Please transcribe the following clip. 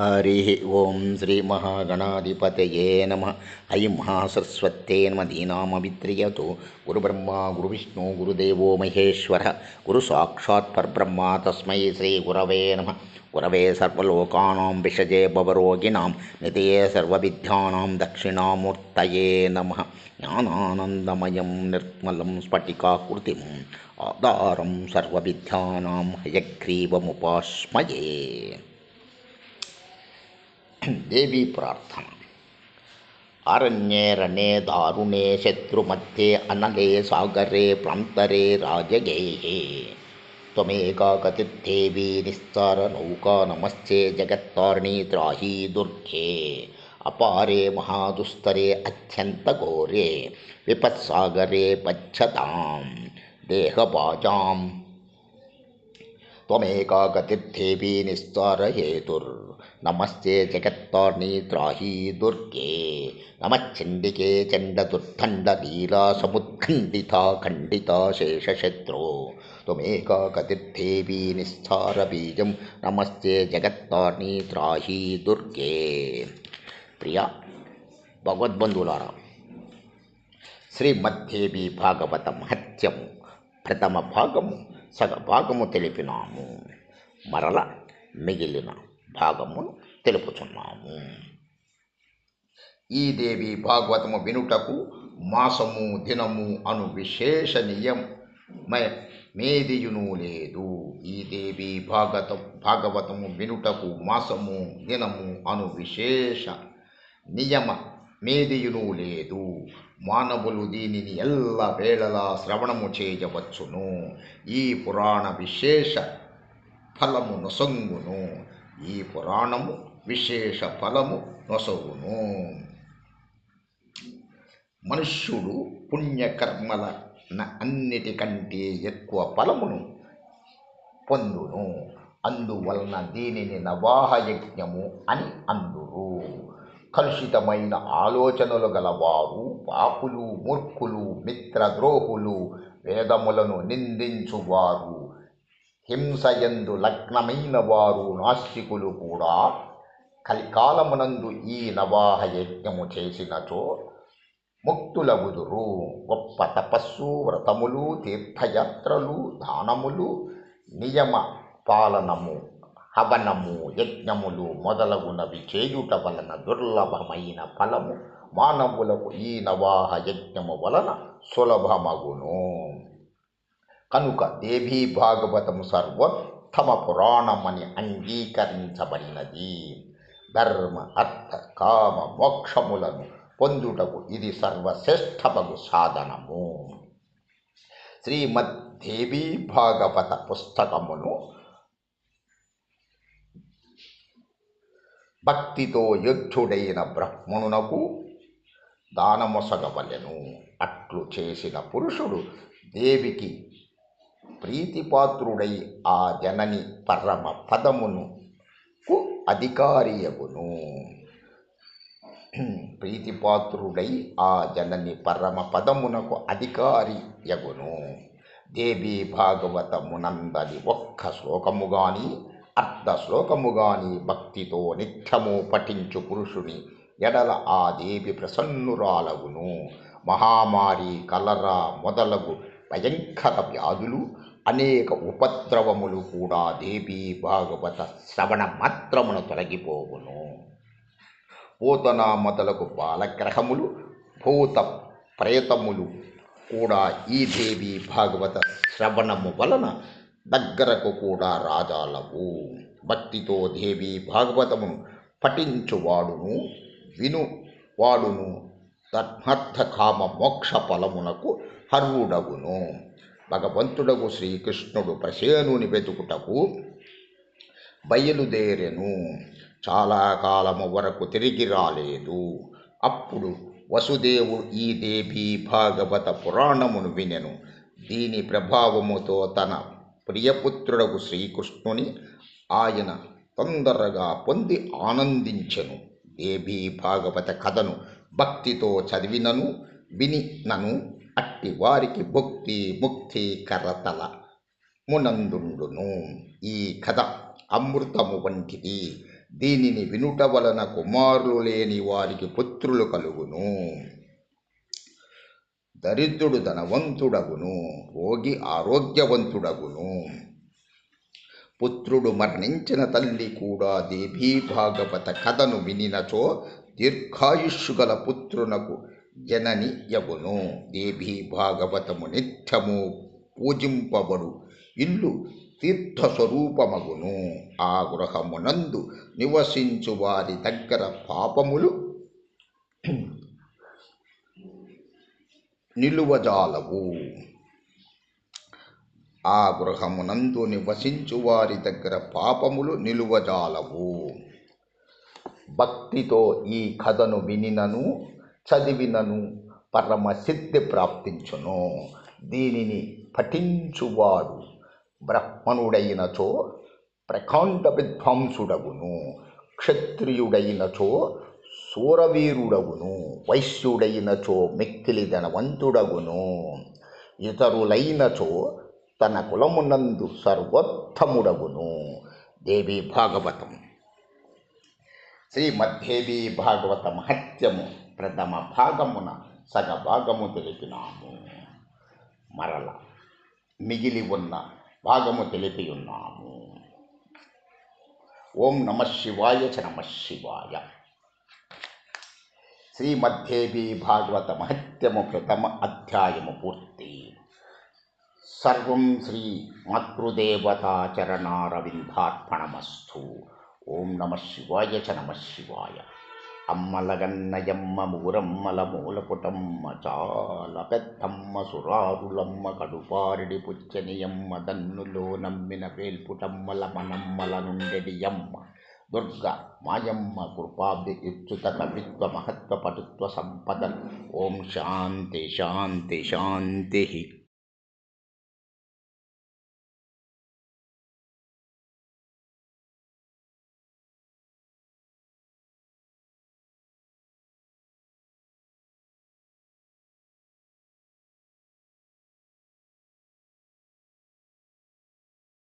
హరి ఓం శ్రీ మహాగణాధిపతయే నమ ఐం మహాసరస్వత్తే నమ దీనామవిత్రియతు గురుబ్రహ్మ గురువిష్ణు గురుదేవో మహేశ్వర గురు సాక్షాత్ పరబ్రహ్మ తస్మై శ్రీ గురవే నమ. గురవే సర్వలోకానాం విషజే భవరోగిణాం నితయే సర్వవిద్యానాం దక్షిణామూర్తయే నమ. జ్ఞానానందమయం నిర్మలం స్ఫటికాకృతిం ఆధారం సర్వవిద్యానాం హయగ్రీవముపాస్మయే देवी प्रार्थना अरण्ये रणे दारुणे शत्रुमध्ये अनले सागरे प्रान्तरे राजगेः। त्वमेका कथिद्देवी निस्सारनौका नमस्ते जगत्तारिणी त्राही दुर्गे अपारे महादुस्तरे अत्यन्तघोरे। विपत्सागरे पच्छतां देहबाजां దేహపాజాం त्वमेका गतिर्देवी निस्तारहेतुर् नमस्ते जगत्तार्णी त्राही दुर्गे नमश्चण्डिके चण्डदुर्दण्डलीला समुत्खण्डिता खण्डिता शेषशत्रो त्वमेका गतिर्देवी निस्तारबीजं नमस्ते जगत्तार्णी त्राही दुर्गे ప్రియ భగవద్బంధులారా శ్రీమద్దేవి భాగవత మహత్యము ప్రథమ భాగము సగ భాగము తెలిపినాము. మరల మిగిలిన భాగమును తెలుపుచున్నాము. ఈ దేవి భాగవతము వినుటకు మాసము దినము అను విశేష నియం మేదియును లేదు. ఈ దేవి భాగత భాగవతము వినుటకు మాసము దినము అను విశేష నియమ మేదియును లేదు. మానవులు దీనిని ఎల్ల వేళలా శ్రవణము చేయవచ్చును. ఈ పురాణ విశేష ఫలము నొసంగును. ఈ పురాణము విశేష ఫలము నొసగును. మనుష్యుడు పుణ్యకర్మల అన్నిటికంటే ఎక్కువ ఫలమును పొందును. అందువలన దీనిని నవాహ యజ్ఞము అని అందురు. కలుషితమైన ఆలోచనలు గలవారు పాపులు మూర్ఖులు మిత్రద్రోహులు వేదములను నిందించువారు. హింసయందు లగ్నమైన వారు నాస్తికులు కూడా కలికాలమునందు ఈ నవాహ యజ్ఞము చేసినచో ముక్తులగుదురు. గొప్ప తపస్సు వ్రతములు తీర్థయాత్రలు దానములు నియమ పాలనము హవనము యజ్ఞములు మొదలగునవి. చేయుట వలన దుర్లభమైన ఫలము మానవులకు ఈ నవాహ యజ్ఞము వలన సులభమగును. కనుక దేవీ భాగవతము సర్వోత్తమ పురాణమని అంగీకరించబడినది. ధర్మ అర్థ కామ మోక్షములను పొందుటకు ఇది సర్వశ్రేష్టమగు సాధనము. శ్రీమద్ దేవీ భాగవత పుస్తకమును భక్తితో యుద్ధుడైన బ్రహ్మణునకు దానమొసగవలెను. అట్లు చేసిన పురుషుడు దేవికి ప్రీతిపాత్రుడై ఆ జనని పరమ పదమును కు అధికారియగును. ప్రీతిపాత్రుడై ఆ జనని పరమ పదమునకు అధికారి యగును దేవి భాగవతమునందలి ఒక్క శ్లోకము గాని అర్ధ శ్లోకముగాని భక్తితో నిత్యము పఠించు పురుషుని ఎడల ఆ దేవి ప్రసన్నురాలగును. మహామారి కలరా మొదలగు భయంకర వ్యాధులు అనేక ఉపద్రవములు కూడా దేవీ భాగవత శ్రవణ మాత్రమున తొలగిపోవును. పూతన మొదలగు బాలగ్రహములు భూత ప్రేతములు కూడా ఈ దేవి భాగవత శ్రవణము వలన దగ్గరకు కూడా రాజాలవు. భక్తితో దేవి భాగవతమును పఠించువాడును వినువాడును ధర్మార్థ కామ మోక్ష ఫలమునకు హర్వుడగును భగవంతుడగు శ్రీకృష్ణుడు ప్రసేనుని వెతుకుటకు బయలుదేరెను. చాలా కాలము వరకు తిరిగి రాలేదు. అప్పుడు వసుదేవుడు ఈ దేవి భాగవత పురాణమును వినెను. దీని ప్రభావముతో తన ప్రియపుత్రుడకు శ్రీకృష్ణుని ఆయన తొందరగా పొంది ఆనందించెను. దేవి భాగవత కథను భక్తితో చదివినను వినినను అట్టి వారికి భక్తి ముక్తి కరతల మునందుండును. ఈ కథ అమృతము వంటిది. దీనిని వినుట వలన కుమారులు లేని వారికి పుత్రులు కలుగును. దరిద్రుడు ధనవంతుడగును రోగి ఆరోగ్యవంతుడగును. పుత్రుడు మరణించిన తల్లి కూడా దేవీ భాగవత కథను వినినచో దీర్ఘాయుష్షు గల పుత్రునకు జనని యగును దేవీ భాగవతము నిత్యము పూజింపబడు ఇల్లు తీర్థస్వరూపమగును. ఆ గృహమునందు నివసించు వారి దగ్గర పాపములు నిలువజాలవు. ఆ గృహమునందు నివసించు వారి దగ్గర పాపములు నిలువజాలవు. భక్తితో ఈ కథను వినినను చదివినను పరమసిద్ధి ప్రాప్తించును. దీనిని పఠించువాడు బ్రహ్మణుడైనచో ప్రకాండ విద్వాంసుడగును క్షత్రియుడైనచో శూరవీరుడగును వైశ్యుడైనచో మిక్కిలి ధనవంతుడగును ఇతరులైనచో తన కులమునందు సర్వోత్తముడగును. దేవి భాగవతం. శ్రీమద్దేవి భాగవత మహత్యము ప్రథమ భాగమున సగ భాగము తెలిపినాము. మరల మిగిలి ఉన్న భాగము తెలిపి ఉన్నాము ఓం నమ శివాయ చ నమ శివాయ. శ్రీమద్దేవి భాగవత మహత్యము ప్రథమ అధ్యాయము పూర్తి. సర్వం శ్రీ మాతృదేవతాచరణారవిందార్పణమస్తు. ఓం నమ శివాయ చ నమ శివాయ. అమ్మలగన్నయమ్మ మూరమ్మల మూలపుటమ్మ చాలా పెద్దమ్మ సురారులమ్మ కడుపారిడి పుచ్చనియమ్మ దన్నులో నమ్మిన పేల్పుటమ్మల మనమ్మల నుండెడియమ్మ దుర్గ మాయమ్మ కృపాబ్ది ఇచ్యుత కవిత్వ మహత్వ పటుత్వ సంపద. ఓం శాంతి శాంతి శాంతి.